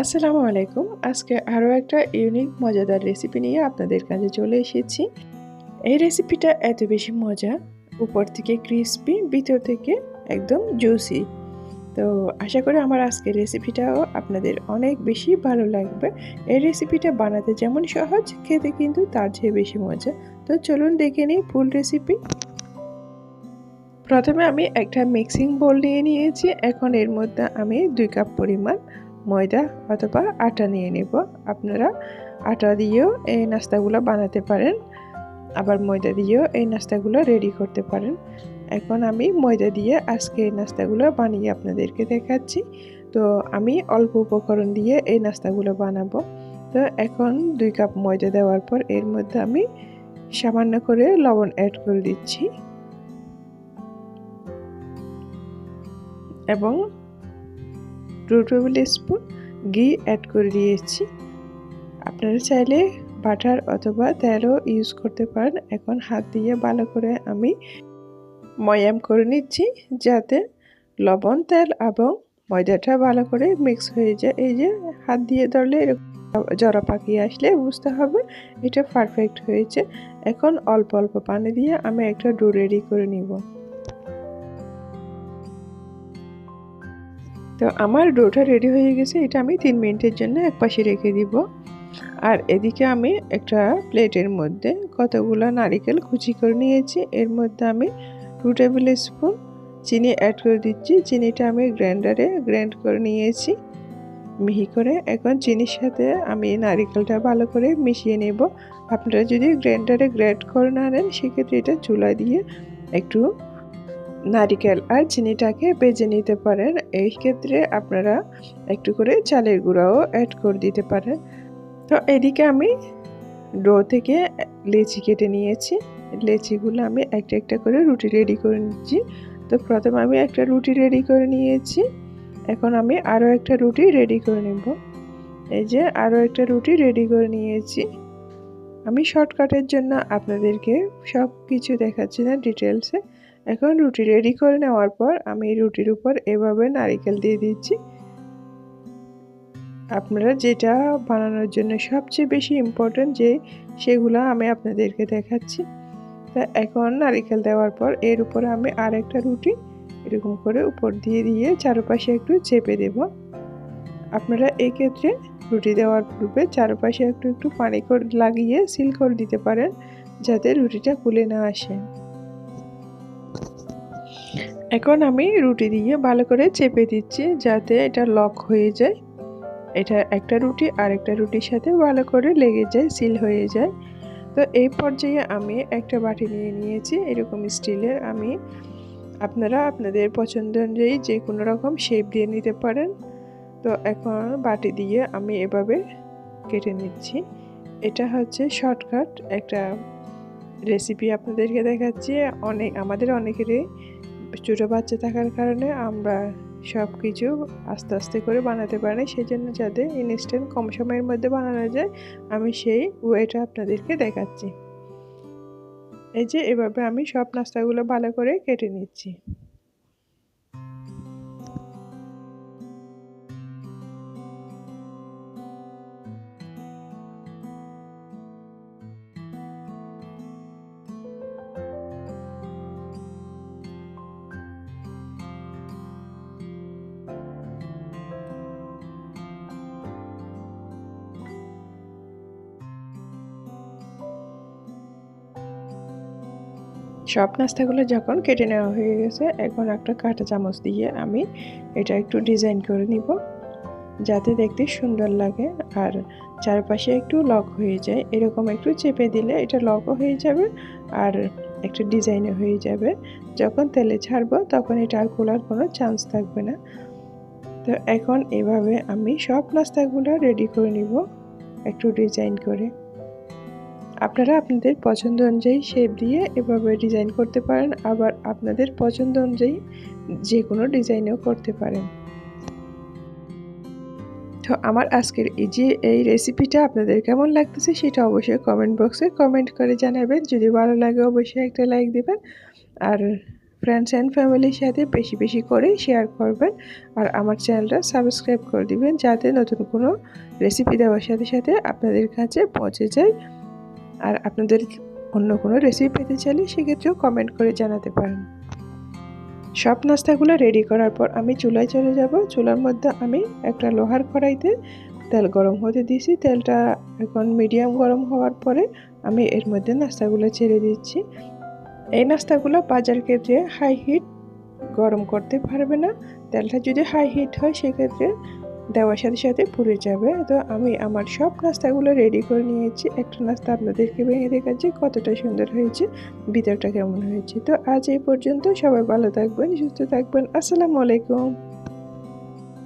আসসালামু আলাইকুম। আজকে আরও একটা ইউনিক, মজাদার রেসিপি নিয়ে আপনাদের কাছে চলে এসেছি। এই রেসিপিটা এত বেশি মজা, উপর থেকে ক্রিসপি ভিতর থেকে একদম জুসি তো আশা করি আমার আজকের রেসিপিটাও আপনাদের অনেক বেশি ভালো লাগবে। এই রেসিপিটা বানাতে যেমন সহজ, খেতে কিন্তু তার চেয়ে বেশি মজা। তো চলুন দেখে নিই ফুল রেসিপি প্রথমে আমি একটা মিক্সিং বোল নিয়ে নিয়েছি। এখন এর মধ্যে আমি দুই কাপ পরিমাণ ময়দা অথবা আটা নিয়ে নেব। আপনারা আটা দিয়েও এই নাস্তাগুলো বানাতে পারেন। আবার ময়দা দিয়েও এই নাস্তাগুলো রেডি করতে পারেন। এখন আমি ময়দা দিয়ে আজকে এই নাস্তাগুলো বানিয়ে আপনাদেরকে দেখাচ্ছি। তো আমি অল্প উপকরণ দিয়ে এই নাস্তাগুলো বানাবো। তো এখন দুই কাপ ময়দা দেওয়ার পর এর মধ্যে আমি সামান্য করে লবণ অ্যাড করে দিচ্ছি। এবং টু টেবিল স্পুন ঘি অ্যাড করে দিয়েছি। আপনারা চাইলে বাটার অথবা তেলও ইউজ করতে পারেন। এখন হাত দিয়ে ভালো করে আমি ময়াম করে নিচ্ছি যাতে লবণ, তেল এবং ময়দাটা ভালো করে মিক্স হয়ে যায়। এই যে হাত দিয়ে ধরলে জরা পাকিয়ে আসলে বুঝতে হবে, এটা পারফেক্ট হয়েছে। এখন অল্প অল্প পানি দিয়ে আমি একটা ডো রেডি করে নিব। তো আমার ডোটা রেডি হয়ে গেছে, এটা আমি তিন মিনিটের জন্য এক পাশে রেখে দিব। আর এদিকে আমি একটা প্লেটের মধ্যে কতগুলো নারিকেল কুচি করে নিয়েছি। এর মধ্যে আমি টু টেবিল স্পুন চিনি অ্যাড করে দিচ্ছি। চিনিটা আমি গ্রাইন্ডারে গ্রাইন্ড করে নিয়েছি। মিহি করে এখন চিনির সাথে আমি নারিকেলটা ভালো করে মিশিয়ে নেব। আপনারা যদি গ্রাইন্ডারে গ্রাইন্ড করে না নেন, সেক্ষেত্রে এটা চুলা দিয়ে একটু নারিকেল আর চিনিটাকে বেজে নিতে পারেন। এই ক্ষেত্রে আপনারা একটু করে চালের গুঁড়াও অ্যাড করে দিতে পারেন। তো এদিকে আমি ডো থেকে লেচি কেটে নিয়েছি। লেচিগুলো আমি একটা একটা করে রুটি রেডি করে নিচ্ছি। তো প্রথমে আমি একটা রুটি রেডি করে নিয়েছি। এখন আমি আরও একটা রুটি রেডি করে নেব। এই যে আরও একটা রুটি রেডি করে নিয়েছি। আমি শর্টকাটের জন্য আপনাদেরকে সব কিছু দেখাচ্ছি না ডিটেলসে এখন রুটি রেডি করে নেওয়ার পর আমি রুটির উপর এভাবে নারিকেল দিয়ে দিচ্ছি। আপনারা যেটা বানানোর জন্য সবচেয়ে বেশি ইম্পর্টেন্ট যে সেগুলো আমি আপনাদেরকে দেখাচ্ছি। তা এখন নারিকেল দেওয়ার পর এর উপরে আমি আর একটা রুটি এরকম করে উপর দিয়ে দিয়ে চারপাশে একটু চেপে দেব। আপনারা এই ক্ষেত্রে রুটি দেওয়ার পূর্বে চারপাশে একটু একটু পানি লাগিয়ে সিল করে দিতে পারেন যাতে রুটিটা খুলে না আসে। এখন আমি রুটি দিয়ে ভালো করে চেপে দিচ্ছি যাতে এটা লক হয়ে যায়। এটা একটা রুটি আর একটা রুটির সাথে ভালো করে লেগে যায়, সিল হয়ে যায়। তো এই পর্যায়ে আমি একটা বাটি নিয়ে নিয়েছি, এরকম স্টিলের। আমি, আপনারা আপনাদের পছন্দ অনুযায়ী যে কোনো রকম শেপ দিয়ে নিতে পারেন। তো এখন বাটি দিয়ে আমি এভাবে কেটে নিচ্ছি। এটা হচ্ছে শর্টকাট একটা রেসিপি আপনাদেরকে দেখাচ্ছি। অনেক, আমাদের অনেকেরই ছোটো বাচ্চা থাকার কারণে আমরা সব কিছু আস্তে আস্তে করে বানাতে পারি সেই জন্য যাতে ইনস্ট্যান্ট কম সময়ের মধ্যে বানানো যায়, আমি সেই ওয়েটা আপনাদেরকে দেখাচ্ছি। এই যে এভাবে আমি সব নাস্তাগুলো ভালো করে কেটে নিচ্ছি। সব নাস্তাগুলো যখন কেটে নেওয়া হয়ে গেছে, এখন একটা কাঁটা চামচ দিয়ে আমি এটা একটু ডিজাইন করে নিব, যাতে দেখতে সুন্দর লাগে। আর চারপাশে একটু লক হয়ে যায়, এরকম একটু চেপে দিলে এটা লকও হয়ে যাবে আর একটা ডিজাইনও হয়ে যাবে। যখন তেলে ছাড়বো, তখন এটা আর খোলার কোনো চান্স থাকবে না। তো এখন এভাবে আমি সব নাস্তাগুলো রেডি করে নিব, একটু ডিজাইন করে। আপনারা আপনাদের পছন্দ অনুযায়ী শেপ দিয়ে এভাবে ডিজাইন করতে পারেন, আবার আপনাদের পছন্দ অনুযায়ী যে কোনো ডিজাইনও করতে পারেন। তো আমার আজকের এই যে, এই রেসিপিটা আপনাদের কেমন লাগতেছে সেটা অবশ্যই কমেন্ট বক্সে কমেন্ট করে জানাবেন। যদি ভালো লাগে অবশ্যই একটা লাইক দেবেন আর ফ্রেন্ডস অ্যান্ড ফ্যামিলির সাথে বেশি বেশি করে শেয়ার করবেন আর আমার চ্যানেলটা সাবস্ক্রাইব করে দিবেন যাতে নতুন কোনো রেসিপি দেওয়ার সাথে সাথে আপনাদের কাছে পৌঁছে যায়। আর আপনাদের অন্য কোনো রেসিপি পেতে চাইলে সেক্ষেত্রেও কমেন্ট করে জানাতে পারেন। সব নাস্তাগুলো রেডি করার পর আমি চুলায় চলে যাব। চুলার মধ্যে আমি একটা লোহার কড়াইতে তেল গরম হতে দিয়েছি। তেলটা এখন মিডিয়াম গরম হওয়ার পরে আমি এর মধ্যে নাস্তাগুলো ছেড়ে দিচ্ছি। এই নাস্তাগুলো বাজার ক্ষেত্রে হাই হিট গরম করতে পারবে না। তেলটা যদি হাই হিট হয় সেক্ষেত্রে দেওয়ার সাথে সাথে পুড়ে যাবে। তো আমি আমার সব নাস্তাগুলো রেডি করে নিয়েছি। একটা নাস্তা আপনাদেরকে ভেঙে দেখাচ্ছি কতটা সুন্দর হয়েছে, ভিতরটা কেমন হয়েছে। তো আজ এই পর্যন্ত সবাই ভালো থাকবেন, সুস্থ থাকবেন। আসসালামু আলাইকুম।